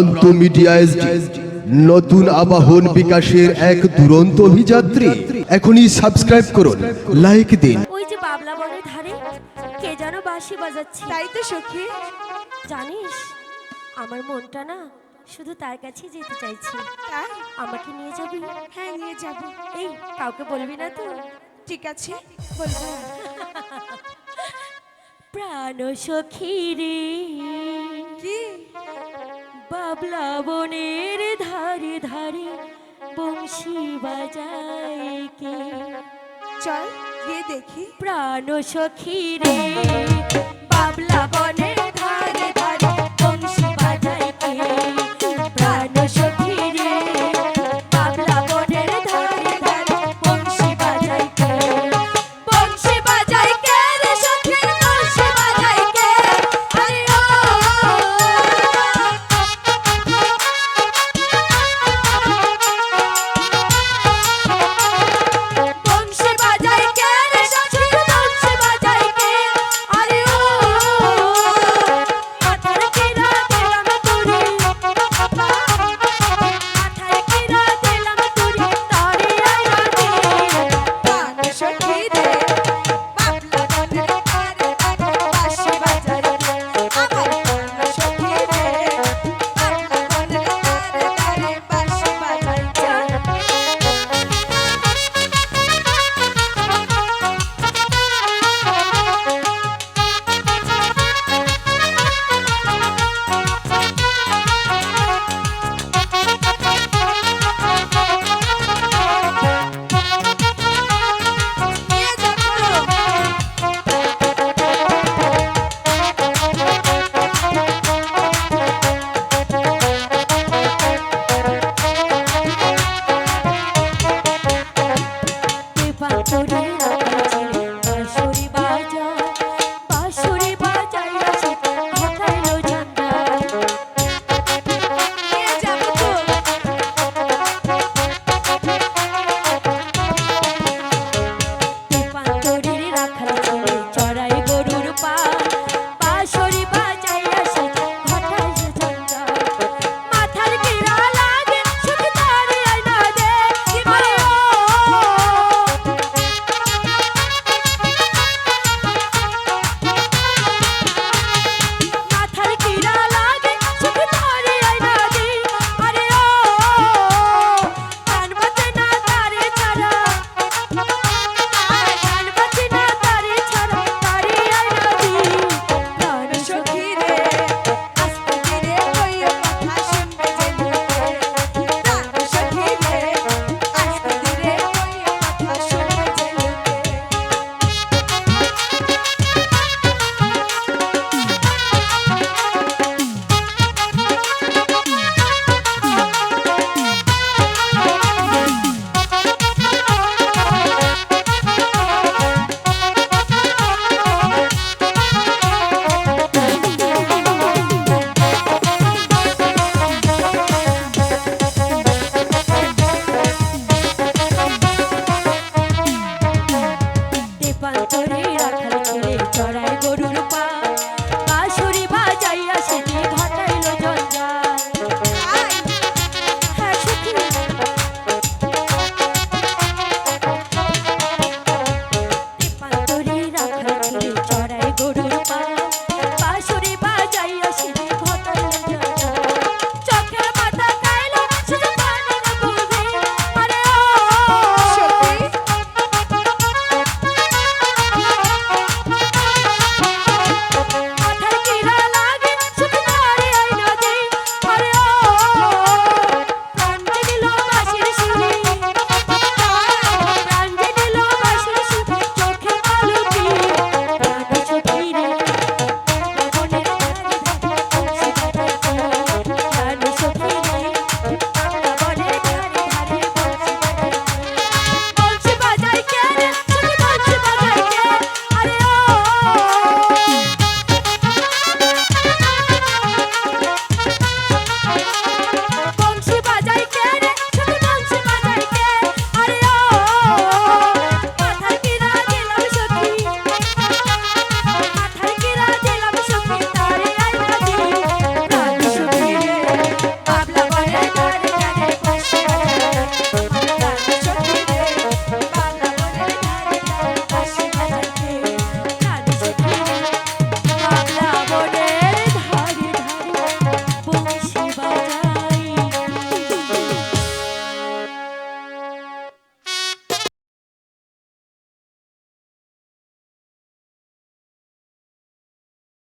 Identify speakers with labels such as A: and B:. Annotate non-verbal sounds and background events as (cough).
A: প্রান্ত মিডিয়া নতুন আবাহন বিকাশের এক দুরন্ত অভিযাত্রী। এখনই সাবস্ক্রাইব করুন লাইক দিন।
B: ওই যে বাবলা বনের ধারে কে যেন বাঁশি বাজাচ্ছে।
C: তাই তো সখী।
B: জানিস আমার মনটা না শুধু তার কাছেই যেতে চাইছে। আমাকে নিয়ে যাবি?
C: হ্যাঁ নিয়ে যাব।
B: এই কাউকে বলবি না তো?
C: ঠিক আছে। বলব। (laughs)
B: প্রাণ সখী রে। প্লাবনের ধারে ধারে বংশী বাজায় কে?
C: চল গিয়ে দেখি।
B: প্রাণ সখী রে বাবলা বনের চরে রাখাল ছেড়ে চড়ায় গরুর পা।